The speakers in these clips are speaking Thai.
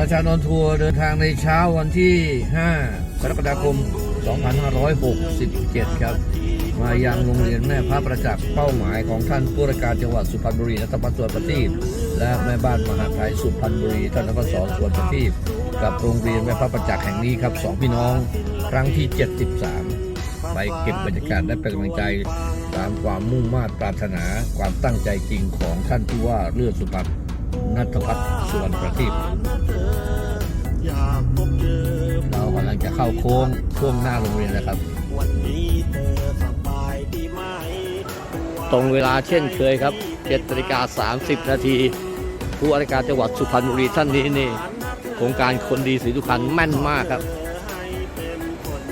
ราชานนทัวร์เดินทางในเช้าวันที่ 5 กรกฎาคม 2567 ครับ มายังโรงเรียนแม่พระประจักษ์เป้าหมายของท่านผู้ราชการจังหวัดสุพรรณบุรีนัทพัฒน์สวนประทีปและแม่บ้านมหาไทยสุพรรณบุรีท่านนพศรสวนประทีปกับโรงเรียนแม่พระประจักษ์แห่งนี้ครับสองพี่น้องครั้งที่ 73 ไปเก็บบรรยากาศและเป็นกำลังใจตามความมุ่งมา่ปรารถนาความตั้งใจจริงของท่านผู้ว่าเลือดสุพรรณนัทพัฒน์สวนประทีป จะเข้าโค้งช่วงหน้าโรงเรียนแล้วครับ ตรงเวลาเช่นเคยครับ7นาฬิกา30 นาทีผู้ว่าการจังหวัดสุพรรณบุรีท่านนี้นี่โครงการคนดีศรีสุพรรณแม่นมากครับ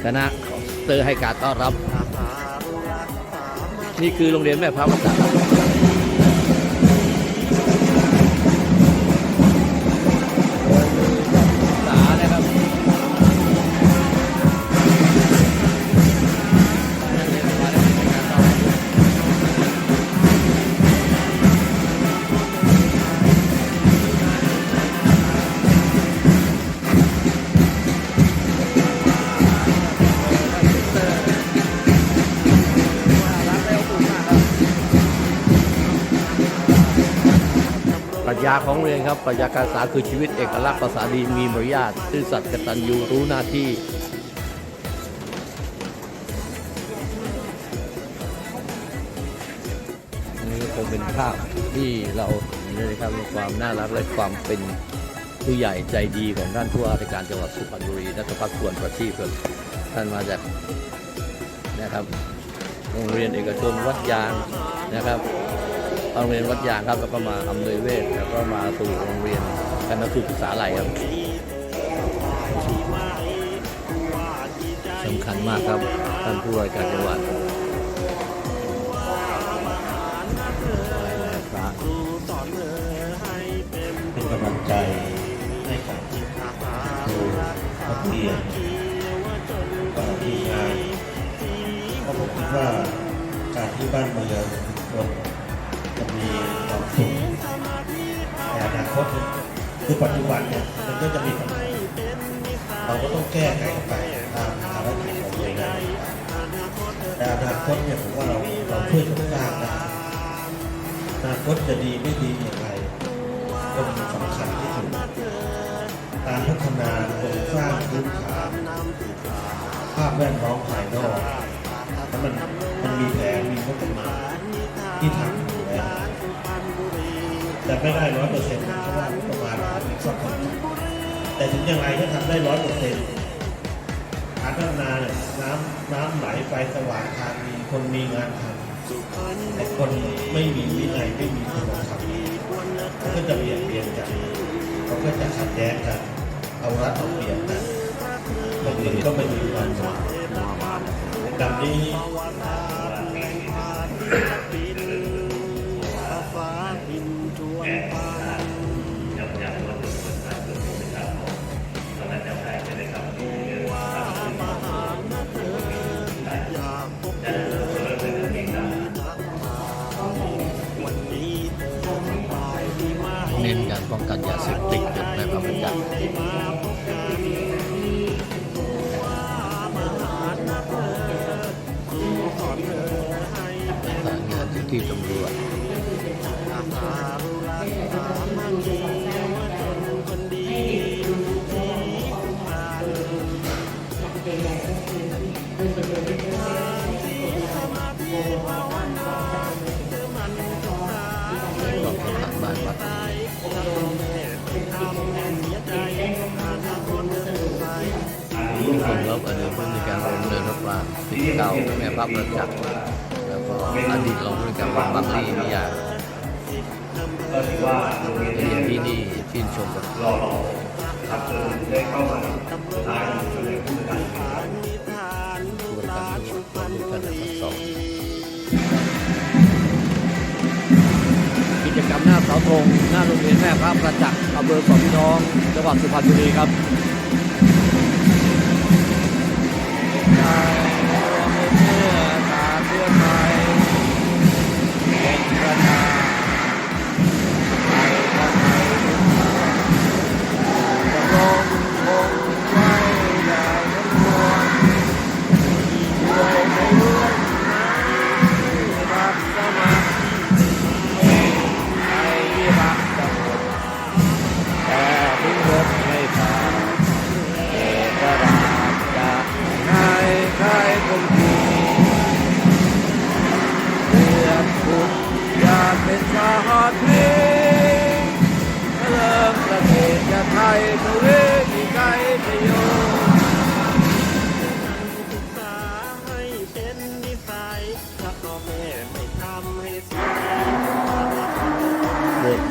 คณะเตอร์ให้การต้อนรับ นี่คือโรงเรียนแม่พระปร ญาของเรียนครับปรัชญาการศึกษาคือชีวิตเอกลักษณ์ภาษาดีมีมารยาทซื่อสัตย์กตัญญูรู้หน้าที่นี่ก็คงเป็นภาพที่เราเห็นเลยนะครับในความน่ารักและความเป็นผู้ใหญ่ใจดีของท่านผู้ว่าราชการจังหวัดสุพรรณบุรีนัทพัฒน์ควรประทีปท่านมาจากนะครับ โรงเรียนเอกชนวัดยางนะครับ โรงเรียนวัดยางครับแล้วก็มาอำนวยเวศแล้วก็มาสู่โรงเรียนคณะศึกษาไหลครับสำคัญมากครับท่านผู้ว่าราชการจังหวัดพระเป็นกำลังใจให้กับครูนักเรียนก็ทีมงานเพราะผมคิดว่าการที่บ้านเมืองคนจะ มีความสุขในอนาคตคือปัจจุบันเนี่ยมันก็จะมีปัญหาเราก็ต้องแก้ไขไปตามภารกิจของหน่วยงานแต่อนาคตเนี่ยผมว่าเราเราช่วยกันสร้างได้อนาคตจะดีไม่ดีอย่างไรก็มีสำคัญที่สุดการพัฒนาโครงสร้างพื้นฐานภาพแวดล้อมภายนอกแล้วมันมันมีแผนมีงบประมาที่ทำ ไม่ได้ร้อยเปอร์เซ็นต์เพราะว่างบประมาณมีข้อจำกัดแต่ถึงอย่างไรก็ทำได้ร้อยเปอร์เซ็นต์การพัฒนาเนี่ยน้ำน้ำไหลไฟสว่างทางมีคนมีงานทำแต่คนไม่มีวินัยไม่มีคุณธรรมเขาก็จะเบี่ยดเบียนกันเขาก็จะขัดแย้งกันเอารัดเอาเปรียบกันคนอื่นก็ไม่มีความสุขดังนี้ เน้นการป้องกันยาเสพติดจนแม่พระประจักษ์ประสานงานที่ที่ตำรวจก องทหารบ้านวัดทุกคนครับอันนี้ผู้ในการโรงเรียนรับรางสิทธิ์เก่าแม่พระประจักษ์แล้วก็อดีตรองผู้ในการวัดบังลีนิยาก็ถือว่าโรงเรียนที่นี่ชื่นชมกับรอเราครับได้เข้ามาทางเรียนผู้การผู้ ธงหน้าโรงเรียนแม่พระประจักษ์อำเภอสองพี่น้องจังหวัดสุพรรณบุรีครับเมื่อตาเพื่อนมา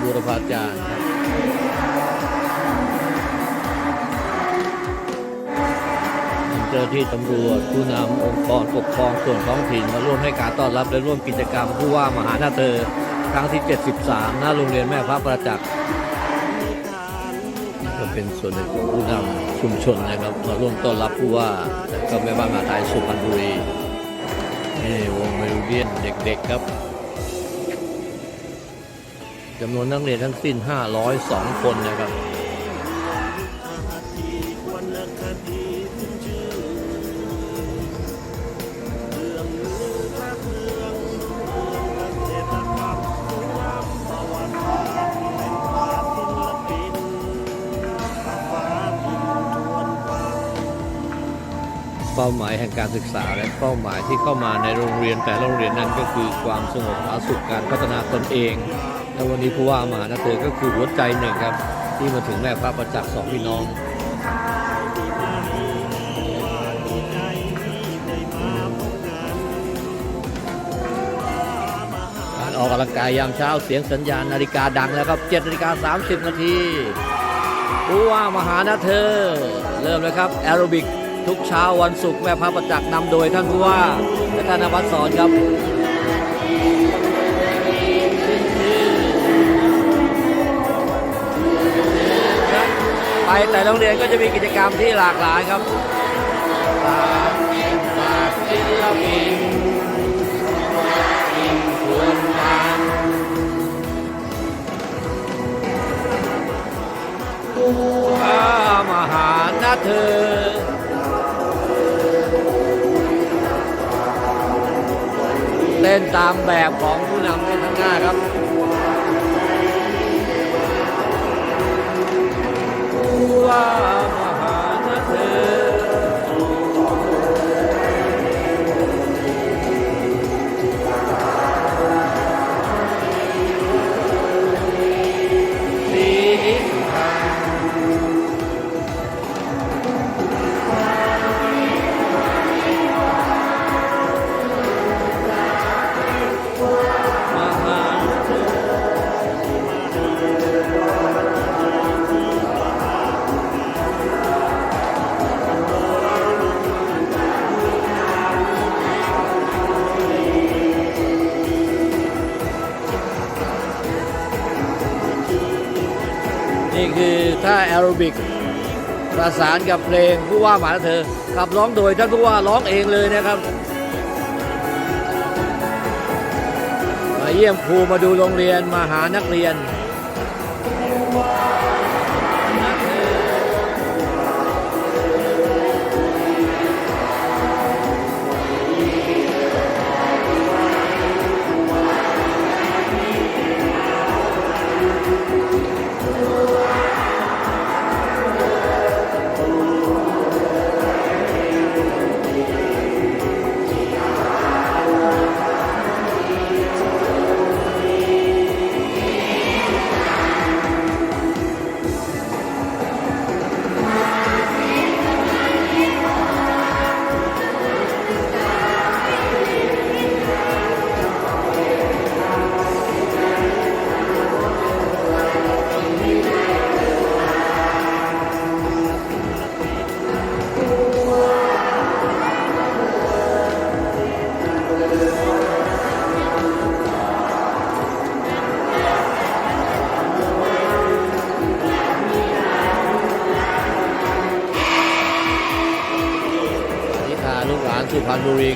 บูรพาจารย์ครับเจ้าที่ตำรวจผู้นำองค์กรปกครองส่วนท้องถิ่นมาร่วมให้การต้อนรับและร่วมกิจกรรมผู้ว่ามหาหน้าเธอครั้งที่ 73 หน้าโรงเรียนแม่พระประจักษ์ก็เป็นส่วนหนึ่งของผู้นำชุมชนนะครับมาร่วมต้อนรับผู้ว่าก็แม่บ้านมาไทยสุพรรณบุรีนี่วงเมลูเดียนเด็กๆครับ จำนวนนักเรียนทั้งสิ้น 502 คนนะครับเป้าหมายแห่งการศึกษาและเป้าหมายที่เข้ามาในโรงเรียนแต่โรงเรียนนั้นก็คือความสงบผาสุขการพัฒนาตนเอง และวันนี้ผู้ว่ามหานครก็คือหัวใจหนึ่งครับ ที่มาถึงแม่พระประจักษ์สองพี่น้องการออกกำลังกายยามเช้าเสียงสัญญาณนาฬิกาดังแล้วครับ7นาฬิกา30 นาทีผู้ว่ามหานเธอเริ่มเลยครับแอโรบิกทุกเช้าวันศุกร์แม่พระประจักษ์นำโดยท่านผู้ว่าและท่านนภัสสอนครับ ไปแต่โรงเรียนก็จะมีกิจกรรมที่หลากหลายครับศาสตร์ศาสตร์ศิลปินควรฟังข้ามหานาเธอเล่นตามแบบของผู้นำในข้งหน้าครับ ว่ บิก ประสานกับเพลงผู้ว่าหมาเธอขับร้องโดยท่านผู้ว่าร้องเองเลยนะครับมาเยี่ยมครูมาดูโรงเรียนมาหานักเรียน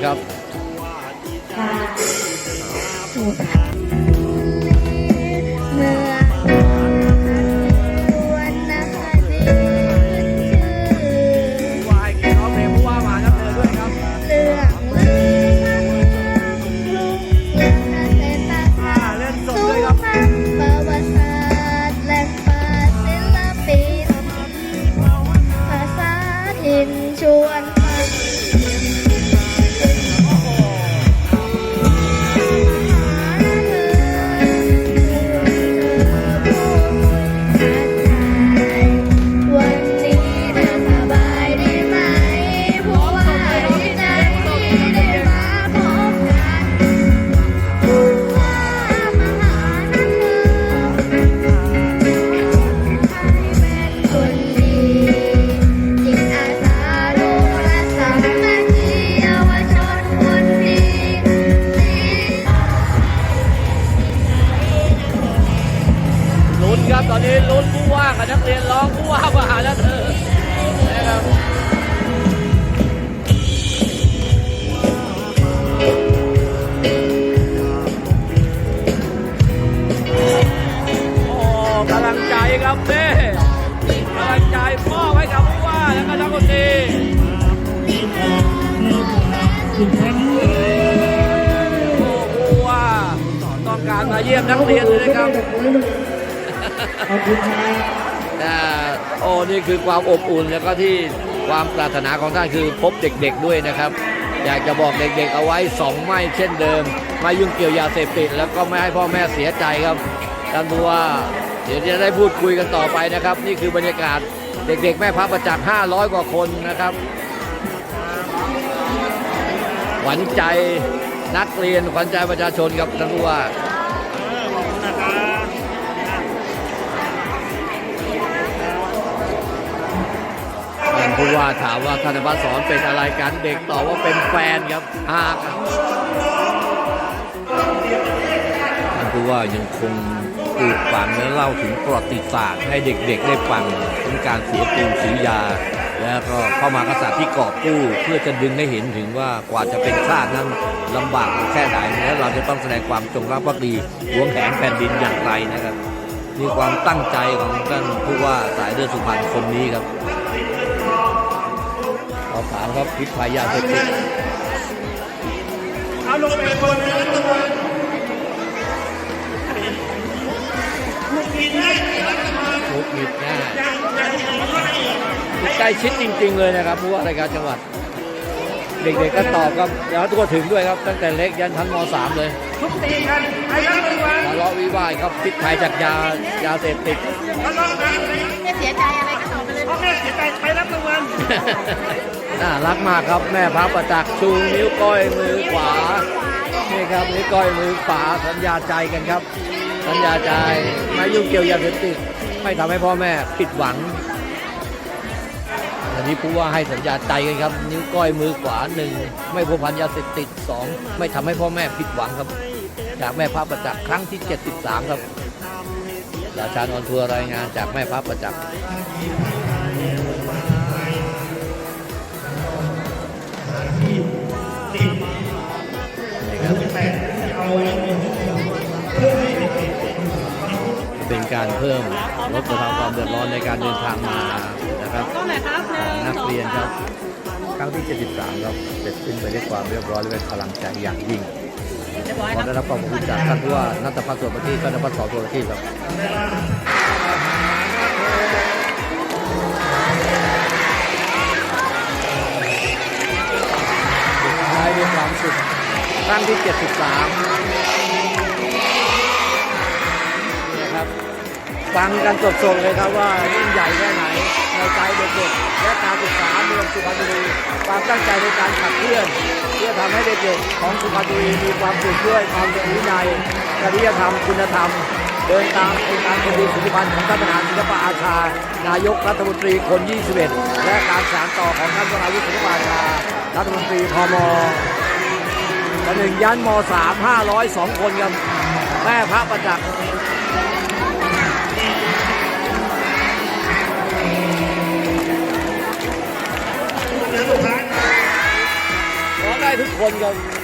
ครับ นี่คือความอบอุ่นแล้วก็ที่ความปรารถนาของท่านคือพบเด็กๆด้วยนะครับ อยากจะบอกเด็กๆเอาไว้สองไม่เช่นเดิม ไม่ยุ่งเกี่ยวยาเสพติดแล้วก็ไม่ให้พ่อแม่เสียใจครับท่านผู้ว่าเดี๋ยวจะได้พูดคุยกันต่อไปนะครับ นี่คือบรรยากาศเด็กๆ แม่พระประจักษ์500 กว่าคนนะครับขวัญใจนักเรียนขวัญใจประชาชนครับท่านผู้ว่า ผู้ว่าถามว่าธนบัตรสอนเป็นอะไรกันเด็กตอบว่าเป็นแฟนครับหากท่านผู้ว่ายังคงปลูกฝังและเล่าถึงประวัติศาสตร์ให้เด็กๆได้ฟังถึงการเสียปูสียา แล้วก็พระมากษัตริย์ที่กอบกู้เพื่อจะดึงให้เห็นถึงว่ากว่าจะเป็นชาตินั้นลำบากแค่ไหนและเราจะต้องแสดงความจงรักภักดีหวงแหนแผ่นดินอย่างไรนะครับนี่ความตั้งใจของท่านผู้ว่าสายเลือดสุพรรณคนนี้ครับ ขอถามครับพิษภัยยาเสพติดเอาลงไปคนนะทุกคนลูกกินได้ลุกมิดง่ายใกล้ชิดจริง ๆ เลยนะครับผู้ว่ารายการจังหวัด เด็กๆก็ตอบครับแล้วตัวถึงด้วยครับ ตั้งแต่เล็กยันชั้นม .3 เลยทุกตีกันไอ้รับรางวัลทะเลาะวิวาทครับพิษภัยจากยายาเสพติดทะเลาะกันไม่เสียใจอะไรก็ตอบไปเลยพ่อแม่เสียใจไปรับรางวัล น่ารักมากครับแม่พระประจักษ์ชูนิ้วก้อยมือขวานี่ครับนิ้วก้อยมือขวาสัญญาใจกันครับ สัญญาใจไม่ยุ่งเกี่ยวยาเสพติดไม่ทำให้พ่อแม่ผิดหวังอันนี้ผู้ว่าให้สัญญาใจกันครับ นิ้วก้อยมือขวาหนึ่งไม่พัวพันยาเสพติดสองไม่ทำให้พ่อแม่ผิดหวังครับ จากแม่พระประจักษ์ครั้งที่ 73 ครับราชานอนทัวร์รายงานจากแม่พระประจักษ์ เป็นการเพิ่มลดบรรเทาความเดือดร้อนในการเดินทางมานะครับของนักเรียนครับครั้งที่ 73ครับเสร็จสิ้นไปด้วยความเรียบร้อยและเป็นพลังใจอย่างยิ่งขอได้รับความขอบคุณจากท่านผู้ว่านัตพัฒน์ส่วนประทีปท่านนภัสสรส่วนประทีปครับ ฟังกันสดๆเลยครับว่ายิ่งใหญ่แค่ไหนในใจเด็กๆและการศึกษาเมืองสุพรรณบุรีความตั้งใจในการขับเคลื่อนเพื่อทำให้เด็กๆของสุพรรณบุรีมีความสุขด้วยความเป็นวินัยจริยธรรมคุณธรรม เดินตามโครงการคนดีสุพรรณของท่านประธานศิลปอาชา นายกรัฐมนตรีคน 21 และการสานต่อของท่านวราวุฒิศิลปอาชารัฐมนตรีพมประหนึ่งยันม 3 502 คนครับแม่พระประจักษ์ ทุกคนครับ